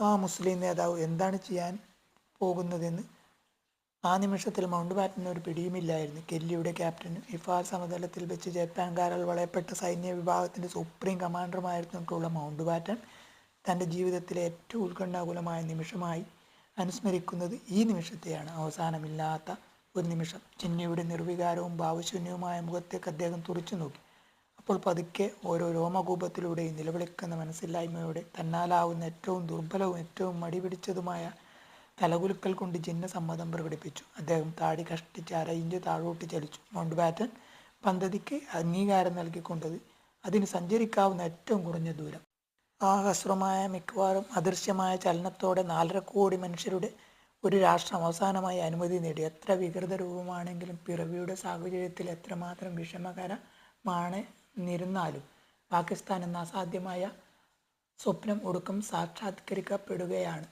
ആ മുസ്ലിം നേതാവ് എന്താണ് ചെയ്യാൻ പോകുന്നതെന്ന് ആ നിമിഷത്തിൽ മൗണ്ട് ബാറ്റന് ഒരു പിടിയുമില്ലായിരുന്നു. കെല്ലിയുടെ ക്യാപ്റ്റനും ഇഫാൽ സമതലത്തിൽ വെച്ച് ജപ്പാൻകാരാൽ വളയപ്പെട്ട സൈന്യ വിഭാഗത്തിന്റെ സുപ്രീം കമാൻഡറുമായിരുന്നിട്ടുള്ള മൗണ്ട് ബാറ്റൻ തന്റെ ജീവിതത്തിലെ ഏറ്റവും ഉത്കണ്ഠാകുലമായ നിമിഷമായി അനുസ്മരിക്കുന്നത് ഈ നിമിഷത്തെയാണ്. അവസാനമില്ലാത്ത ഒരു നിമിഷം. ചിന്നയുടെ നിർവികാരവും ഭാവശൂന്യവുമായ മുഖത്തേക്ക് അദ്ദേഹം തുറച്ചു നോക്കി അപ്പോൾ പതുക്കെ ഓരോ രോമകൂപത്തിലൂടെയും നിലവിളിക്കുന്ന മനസ്സില്ലായ്മയോടെ തന്നാലാവുന്ന ഏറ്റവും ദുർബലവും ഏറ്റവും മടിപിടിച്ചതുമായ തലകുലുക്കൽ കൊണ്ട് ജിന്ന സമ്മതം പ്രകടിപ്പിച്ചു. അദ്ദേഹം താടി കഷ്ടിച്ച് അരയിഞ്ച് താഴോട്ട് ചലിച്ചു. മൗണ്ട് ബാറ്റൻ പദ്ധതിക്ക് അംഗീകാരം നൽകിക്കൊണ്ടത് അതിന് സഞ്ചരിക്കാവുന്ന ഏറ്റവും കുറഞ്ഞ ദൂരം. ആ ഹസ്രമായ മിക്കവാറും അദൃശ്യമായ ചലനത്തോടെ നാലര കോടി മനുഷ്യരുടെ ഒരു രാഷ്ട്രം അവസാനമായി അനുമതി നേടി. എത്ര വികൃത രൂപമാണെങ്കിലും പിറവിയുടെ സാഹചര്യത്തിൽ എത്രമാത്രം വിഷമകരമാണ് എന്നിരുന്നാലും പാകിസ്ഥാൻ എന്ന അസാധ്യമായ സ്വപ്നം ഒടുക്കം സാക്ഷാത്കരിക്കപ്പെടുകയാണ്.